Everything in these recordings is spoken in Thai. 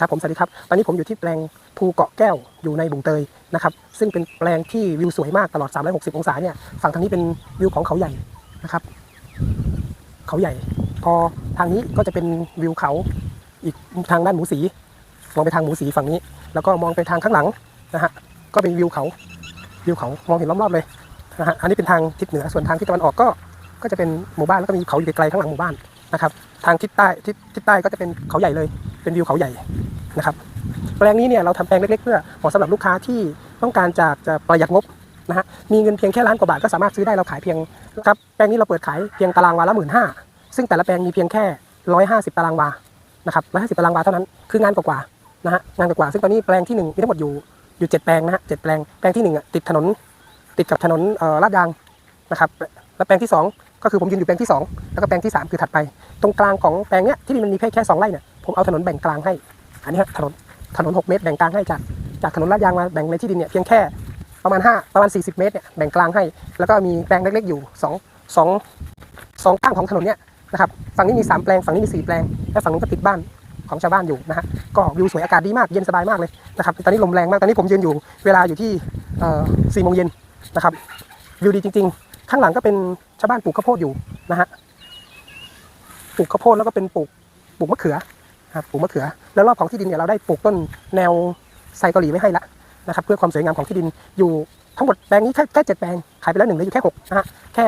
ครับผมสวัสดีครับตอนนี้ผมอยู่ที่แปลงภูเกาะแก้วอยู่ในบุงเตยนะครับซึ่งเป็นแปลงที่วิวสวยมากตลอด 360 องศาเนี่ยฝั่งทางนี้เป็นวิวของเขาใหญ่นะครับ เขาใหญ่ พอทางนี้ก็จะเป็นวิวเขาอีกทางด้านหมูสี มองไปทางหมูสีฝั่งนี้ แล้วก็มองไปทางข้างหลังนะฮะก็เป็นวิวเขาวิวเขามองเห็นรอบๆเลยนะฮะอันนี้เป็นทางทิศเหนือส่วนทางทิศตะวันออกก็ก็จะเป็นหมู่บ้านแล้วก็มีเขาอยู่ไกลๆข้างหลังหมู่บ้านนะครับ ทางทิศใต้ทิศทิศใต้ก็จะเป็นเขาใหญ่เลย เป็นวิวเขาใหญ่ นะครับแปลงนี้เนี่ยเราทำแปลงเล็กๆเพื่อเหมาะสำหรับลูกค้าที่ต้องการจากจะประหยัดงบนะฮะมีเงินเพียงแค่ล้านกว่าบาทก็สามารถซื้อได้เราขายเพียงครับแปลงนี้เราเปิดขายเพียงตารางวาละหมื่นห้าซึ่งแต่ละแปลงมีเพียงแค่ร้อยห้าสิบตารางวานะครับร้อยห้าสิบตารางวาเท่านั้นคืองานกว่าๆนะฮะงานกว่าๆซึ่งตอนนี้แปลงที่หนึ่งมีทั้งหมดอยู่อยู่เจ็ดแปลงนะฮะเจ็ดแปลงแปลงที่หนึ่งอะติดถนนติดกับถนนเอ่อลาดยางนะครับแล้วแปลงที่สองก็คือผมยืนอยู่แปลงที่สองแล้วก็แปลงที่สามคือถัดไป ตรงกลางของแปลงเนี้ยที่มันมีแค่แค่สองไร่เนี่ยผมเอาถนนแบ่งกลางให้ อันนี้ถนนถนน 6 เมตรแบ่งกลางให้จากจากถนนลาดยางมาแบ่งในที่ดินเนี่ยเพียงแค่ประมาณ 5 ประมาณ 40 เมตรเนี่ยแบ่งกลางให้ แล้วก็มีแปลงเล็กๆอยู่2 2 2ข้างของถนนเนี่ยนะครับฝั่งนี้มี 3 แปลงฝั่งนี้มี 4 แปลง และฝั่งนู้นก็ติดบ้านของชาวบ้านอยู่นะฮะก็วิวสวยอากาศดีมากเย็นสบายมากเลยนะครับตอนนี้ลมแรงมากตอนนี้ผมยืนอยู่เวลาอยู่ที่เอ่อ4โมงเย็นนะครับวิวดีจริง ๆ ข้างหลังก็เป็นชาวบ้านปลูกข้าวโพดอยู่นะฮะปลูกข้าวโพดแล้วก็เป็นปลูกปลูกมะเขือ ครับปลูกมะเขือ แล้วรอบของที่ดินเนี่ยเราได้ปลูกต้นแนวไซเกาหลีไว้ให้ละนะครับเพื่อความสวยงามของที่ดินอยู่ทั้งหมดแปลงนี้แค่แค่เจ็ดแปลงขายไปแล้วหนึ่งเหลืออยู่แค่หกนะฮะแค่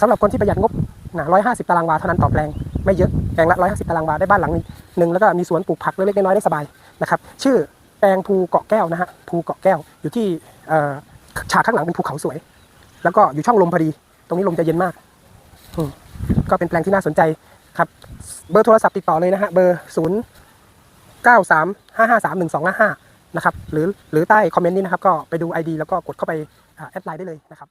สำหรับคนที่ประหยัดงบนะร้อยห้าสิบตารางวาเท่านั้นต่อแปลงไม่เยอะแปลงละร้อยห้าสิบตารางวาได้บ้านหลังหนึ่งแล้วก็มีสวนปลูกผักเล็กๆน้อยๆได้สบายนะครับชื่อแปลงภูเกาะแก้วนะฮะภูเกาะแก้วอยู่ที่ฉากข้างหลังเป็นภูเขาสวย แล้วก็อยู่ช่องลมพอดี ตรงนี้ลมจะเย็นมากก็เป็นแปลงที่น่าสนใจ ครับเบอร์โทรศัพท์ติดต่อเลยนะฮะเบอร์0 9 3 5 5 3 1 2 5 5นะครับหรือหรือใต้คอมเมนต์นี้นะครับก็ไปดู ID แล้วก็กดเข้าไปแอดไลน์ได้เลยนะครับ